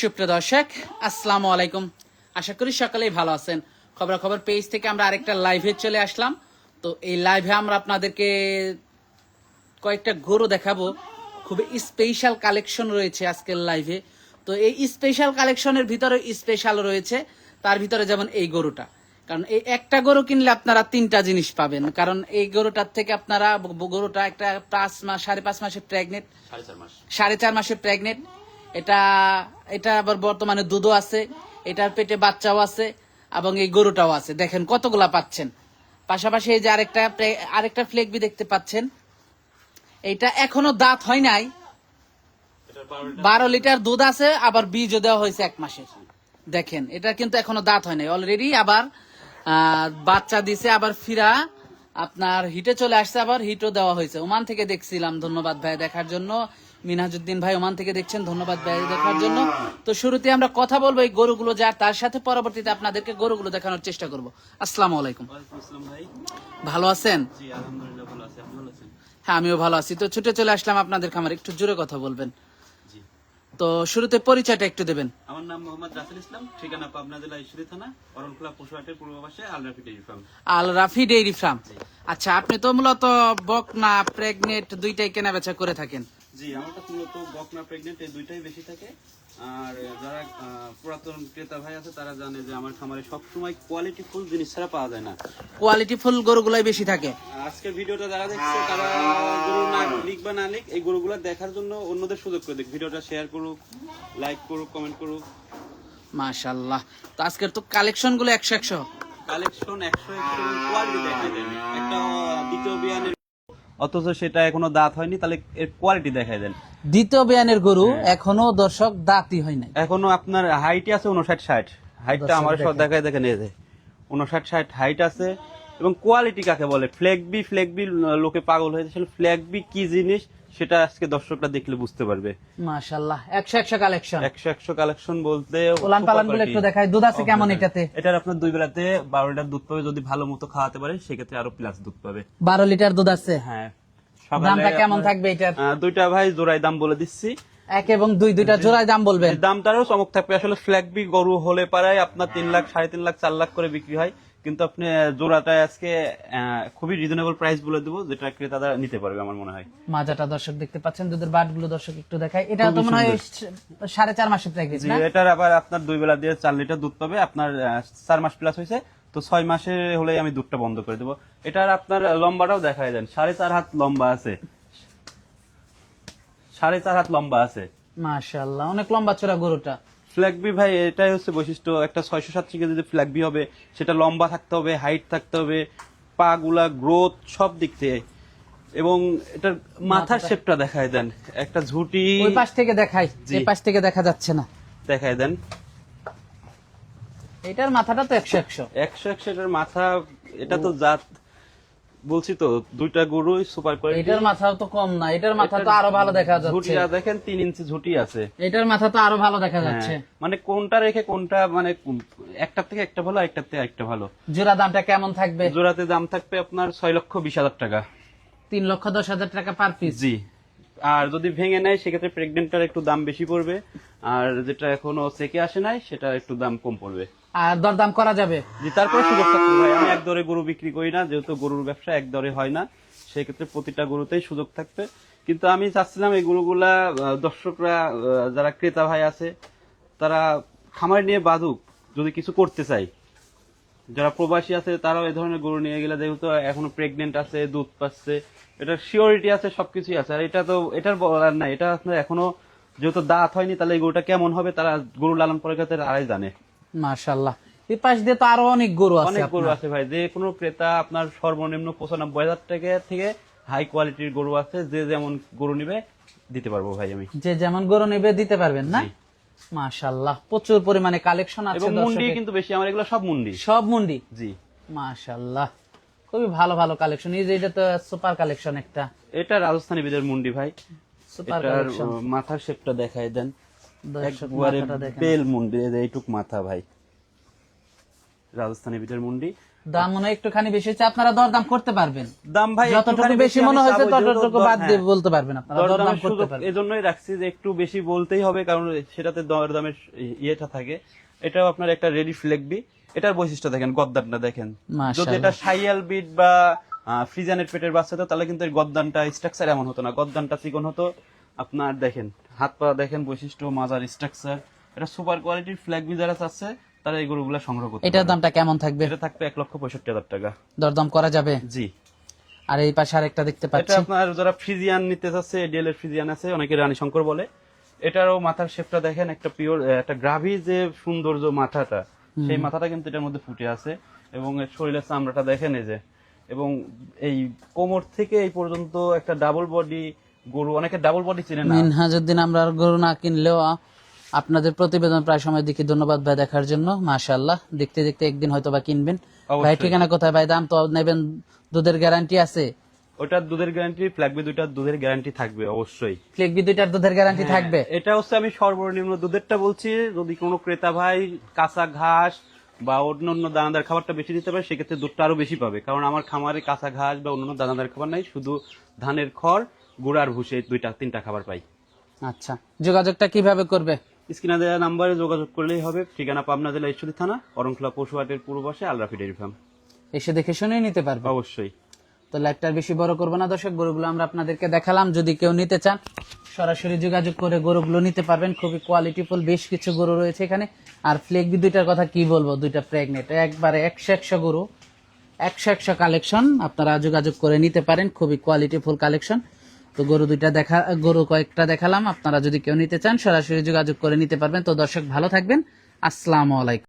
সুপ্রিয় দর্শক আসসালামু আলাইকুম। আশা করি সকালেই ভালো আছেন। খবর খবর পেজ থেকে আমরা আরেকটা লাইভে চলে আসলাম। তো এই লাইভে আমরা আপনাদেরকে কয়েকটা গরু দেখাবো। খুবই স্পেশাল কালেকশন রয়েছে আজকের লাইভে তো এই স্পেশাল কালেকশনের ভিতরে স্পেশাল রয়েছে। তার ভিতরে যেমন এই গরুটা। কারণ এই একটা গরু কিনলে আপনারা তিনটা জিনিস পাবেন। কারণ এই গরুটার থেকে আপনারা গরুটা একটা পাঁচ মাস সাড়ে পাঁচ মাসে প্রেগনেন্ট সাড়ে চার মাস। সাড়ে চার মাসে প্রেগনেন্ট এটা এটা আবার বর্তমানে দুধও আছে, এটার পেটে বাচ্চাও আছে, এবং এই গরুটাও আছে। দেখেন কতগুলা পাচ্ছেন। পাশাপাশি এই যে আরেকটা আরেকটা ফ্লেগবি দেখতে পাচ্ছেন। এইটা এখনও দাঁত হয় নাই। বারো লিটার দুধ আছে, আবার বীজও দেওয়া হয়েছে এক মাসের। দেখেন, এটা কিন্তু এখনও দাঁত হয় নাই। অলরেডি আবার বাচ্চা দিছে, আবার ফিরা, আপনার হিটে চলে আসছে, আবার হিটও দেওয়া হয়েছে। ওমান থেকে দেখছিলাম, ধন্যবাদ ভাই, দেখার জন্য। মিনহাজুদ্দিন ভাই ওমান থেকে দেখছেন ধন্যবাদ ভাই দেখার জন্য। তো শুরুতে আমরা কথা বলব এই গরুগুলো যা তার সাথে পরবর্তীতে আপনাদেরকে গরুগুলো দেখানোর চেষ্টা করব। আসসালামু আলাইকুম। ভালো আছেন? হ্যাঁ আমিও ভালো আছি। তো ছুটে চলে আসলাম আপনাদের খামার একটু জোরে কথা বলবেন। তো শুরুতে পরিচয়টা একটু দেবেন। আমার নাম মোহাম্মদ রাসেল ইসলাম ঠিকানা পাবনা জেলা ঈশ্বরী থানা অরণখোলা পশুহাটের পূর্ব পাশে Alrafi dairy farm. Al Rafi dairy farm. আচ্ছা আপনি তো মূলত বকনা প্রেগনেট দুইটাই কেনা বেচা করে থাকেন। জি আমার কাছে মূলত বকনা প্রেগনেন্ট এই দুইটাই বেশি থাকে। আর যারা পুরাতন ক্রেতা ভাই আছে তারা জানে যে আমার খামারে সবসময় কোয়ালিটি ফুল জিনিস ছাড়া পাওয়া যায় না। কোয়ালিটি ফুল গরুগুলাই বেশি থাকে। আজকের ভিডিওটা যারা দেখছে তারা গরু না লিখ বা না লিখ এই গরুগুলো দেখার জন্য অন্যদের সুযোগ করে দেখ ভিডিওটা শেয়ার করুক লাইক করুক কমেন্ট করুক। মাশাল্লাহ তো আজকের তো কালেকশনগুলো একশো একশো। কালেকশন একশো একশো কোয়ালিটি দেখা দেন একটা দ্বিতীয় বিয়ানের অথচ সেটা এখনও দাঁত হয়নি তাহলে এর কোয়ালিটি দেখাই দেন। দ্বিতীয় বিয়ানের গরু এখনও দর্শক দাঁতই হয় নাই। এখনও আপনার হাইট আছে উনষাট ষাট। হাইটটা আমার সব দেখায় দেখেন এই যে। উনষাট ষাট হাইট আছে এবং কোয়ালিটি কাকে বলে? ফ্ল্যাগবি ফ্ল্যাগবি লোকে পাগল হয়েছে ফ্ল্যাগবি কি জিনিস? সেটা আজকে দর্শকরা দেখলে বুঝতে পারবে। মাশাআল্লাহ। 100 100 কালেকশন 100 100 কালেকশন বলতে ওলান পালানগুলো একটু দেখাই। দুধ আছে কেমন এটাতে? এটার আপনার দুই বেলাতে বারো লিটার দুধ পাবে যদি ভালো মতো খাওয়াতে পারে সেক্ষেত্রে আরও প্লাস দুধ পাবে। বারো লিটার দুধ আছে? হ্যাঁ। দামটা কেমন থাকবে এটার? দুইটা ভাই জোড়াই দাম বলে দিচ্ছি। এক এবং দুই দুইটা জোড়ায় দাম বলবেন? দামটারও চমক থাকবে। আসলে ফ্ল্যাগবি গরু হলে পারায় আপনার তিন লাখ সাড়ে তিন লাখ চার লাখ করে বিক্রি হয়। কিন্তু আপনি জোড়াটা আজকে খুবই রিজনেবল প্রাইস বলে দেবো যেটা ক্রেতারা নিতে পারবে আমার মনে হয়। মাজাটা দর্শক দেখতে পাচ্ছেন দুধের বাটগুলো দর্শক একটু দেখায়। এটা তো মনে হয় সাড়ে চার মাসের এটার আবার আপনার দুই বেলা দিয়ে চার লিটার দুধ পাবে। আপনার চার মাস প্লাস হয়েছে। তো ছয় মাসে হলেই আমি দুধটা বন্ধ করে দেবো। এটার আপনার লম্বাটাও দেখাই দেন। সাড়ে চার হাত লম্বা আছে। সাড়ে চার হাত লম্বা আছে। মাশাল্লাহ অনেক লম্বা চোরা গরুটা। ফ্ল্যাগবি ভাই এটাই হচ্ছে বৈশিষ্ট্য। একটা ছয়শো সাত থেকে যদি ফ্ল্যাগবি হবে সেটা লম্বা থাকতে হবে হাইট থাকতে হবে পা গুলা গ্রোথ সব দিক থেকে এবং এটার মাথার শেপটা দেখায় দেন। একটা ঝুটি ওই পাশ থেকে দেখাই। এই পাশ থেকে দেখা যাচ্ছে না। দেখায় দেন। এটার মাথাটা তো একশো একশো। একশো একশো এটার মাথা এটা তো জাত। বলছি তো দুইটা গরুই সুপার করে এটার মাথাও তো কম না এটার মাথা তো আরও ভালো দেখা যাচ্ছে। ঝুটিটা দেখেন তিন ইঞ্চি ঝুটি আছে। এটার মাথা তো আরও ভালো দেখা যাচ্ছে। হ্যাঁ, মানে কোনটা রেখে কোনটা মানে একটা থেকে একটা ভালো একটা থেকে একটা ভালো। জোড়া দামটা কেমন থাকবে? জোড়াতে দাম থাকবে আপনার ছয় লক্ষ বিশ হাজার টাকা। তিন লক্ষ দশ হাজার টাকা পার পিস জি। আর যদি ভেঙে নেয় সেক্ষেত্রে প্রেগনেন্টটার একটু দাম বেশি পড়বে। আর যেটা এখনও সেকে আসে নাই সেটা একটু দাম কম পড়বে। আর দরদাম করা যাবে? জি তারপরে সুযোগ থাকবে ভাই। আমি এক দরে গরু বিক্রি করি না যেহেতু গরুর ব্যবসা এক দরে হয় না সেক্ষেত্রে প্রতিটা গরুতেই সুযোগ থাকবে। কিন্তু আমি চাচ্ছিলাম এই গরুগুলা দর্শকরা যারা ক্রেতা ভাই আছে তারা খামার নিয়ে বাদুক যদি কিছু করতে চাই। যারা প্রবাসী আছে তারাও এই ধরনের গরু নিয়ে গেলে যেহেতু এখনও প্রেগনেন্ট আছে দুধ পাচ্ছে এটার সিওরিটি আছে সবকিছুই আছে। আর এটা তো এটার বলার না এটা আপনার এখনও যেহেতু দাঁত হয়নি তাহলে গরুটা কেমন হবে তারা গরু লালন পালন করতে তারাই জানে। মাশাল্লাহ এই পাশ দিয়ে তো আরও অনেক গরু আছে অনেক গরু আছে ভাই। যে কোনো ক্রেতা আপনার সর্বনিম্ন পঁচানব্বই হাজার টাকা থেকে হাই কোয়ালিটির গরু আছে যে যেমন গরু নিবে দিতে পারব ভাই আমি। যে যেমন গরু নেবে দিতে পারবেন না। মাশাল্লাহ প্রচুর পরিমাণে কালেকশন আছে মুন্ডি কিন্তু বেশি আমার এগুলো সব মুন্ডি। সব মুন্ডি? জি। মাশাল্লাহ খুবই ভালো ভালো কালেকশন এই যে এটা তো সুপার কালেকশন একটা। এটা রাজস্থানী বিদের মুন্ডি ভাই। এটার মাথার শেপটা দেখাই দেন। একবারে বেল মুন্ডি এইটুক মাথা ভাই। রাজস্থানী বিটের মুন্ডি। দাম মনে একটুখানি বেশি হচ্ছে আপনারা দরদাম করতে পারবেন। দাম ভাই যতটুকু বেশি মনে হয়েছে ততটুকু বাদ দিয়ে হ্যাঁ। বলতে পারবেন আপনারা দরদাম করতে পারবেন। এজন্যই রাখছি যে একটু বেশি বলতেই হবে কারণ সেটাতে দরদামের ইয়েটা থাকে। এটাও আপনার একটা রেডি ফ্লেগবি এটার বৈশিষ্ট্য দেখেন গদ্দানটা দেখেন। যদি এটা সাইয়াল বিট বা ফ্রিজানের পেটের বাচ্চা হতো তাহলে কিন্তু গদ্দানটা স্ট্রাকচার এমন হতো না। গদ্দানটা চিকন হতো। আপনার দেখেন হাত পা দেখেন বৈশিষ্ট্য মাজার স্ট্রাকচার এটা সুপার কোয়ালিটির ফ্ল্যাগবি যারা চাচ্ছে তারা এই গরুগুলা সংগ্রহ করতে এটার দামটা কেমন থাকবে? এটা থাকবে এক লক্ষ পঁয়ষট্টি হাজার টাকা। দরদাম করা যাবে? জি। আর এই পাশে আরেকটা দেখতে পাচ্ছি। এটা আপনার যারা ফ্রিজিয়ান নিতে চাচ্ছে এডিএল এর ফ্রিজিয়ান আছে অনেকে রানী শঙ্কর বলে। এটারও মাথার শেপটা দেখেন একটা পিওর একটা গ্রাভি যে সৌন্দর্য মাথাটা সেই মাথাটা কিন্তু এটার মধ্যে ফুটে আছে। এবং এর শরীরের চামড়াটা দেখেন এই যে এবং এই কোমর থেকে এই পর্যন্ত একটা ডাবল বডি গরু অনেকে ডাবল বডি চিনে না। মিনহাজুদ্দিন আমরা আর গরু না কিনলেও আপনাদের প্রতিবেদন প্রায় সময় দেখি ধন্যবাদ ভাই দেখার জন্য। মাশাআল্লাহ দেখতে দেখতে একদিন হয়তো বা কিনবেন। ভাই ঠিকানা কোথায় ভাই? দাম তো নেবেন দুধের গ্যারান্টি আছে? ওটার দুধের গ্যারান্টি ফ্ল্যাগবি দুইটার দুধের গ্যারান্টি থাকবে অবশ্যই। ফ্লেকবি দুইটার দুধের গ্যারান্টি থাকবে? এটা হচ্ছে আমি সর্বনিম্ন দুধেরটা বলছি যদি কোনো ক্রেতা ভাই কাঁচা ঘাস বা অন্য অন্য দানাদার খাবারটা বেশি দিতে পারে সেক্ষেত্রে দুধটা আরও বেশি পাবে। কারণ আমার খামারে কাঁচা ঘাস বা অন্য দানাদার খাবার নাই শুধু ধানের খড় গুড়ার এই দুইটা তিনটা খাবার পাই। আচ্ছা। যোগাযোগটা কীভাবে করবে? স্ক্রিনে দেওয়া নাম্বারে যোগাযোগ করলেই হবে। ঠিকানা পাবনা জেলা ঈশ্বরী থানা অরংখলা পশুহাটের পূর্ব পাশে আলরাফি ডেয়ারি ফার্ম। এসে দেখে শুনে নিতে পারবে। অবশ্যই। তো লাইভটা বেশি বড় করব না দর্শক গরুগুলো আমরা আপনাদেরকে দেখালাম। যদি কেউ নিতে চান সরাসরি যোগাযোগ করে গরুগুলো নিতে পারবেন। খুবই কোয়ালিটিফুল বেশ কিছু গরু রয়েছে এখানে। আর ফ্লেগবি দুইটার কথা কি বলব? দুইটা প্রেগনেন্ট একবারে একশো একশো গরু, একশো একশো কালেকশন আপনারা যোগাযোগ করে নিতে পারেন। খুবই কোয়ালিটিফুল কালেকশন তো গরু দুইটা দেখা, গরু কয়েকটা দেখালাম। আপনারা যদি কেউ নিতে চান, সরাসরি যোগাযোগ করে নিতে পারবেন। তো দর্শক, ভালো থাকবেন। আসসালামু আলাইকুম।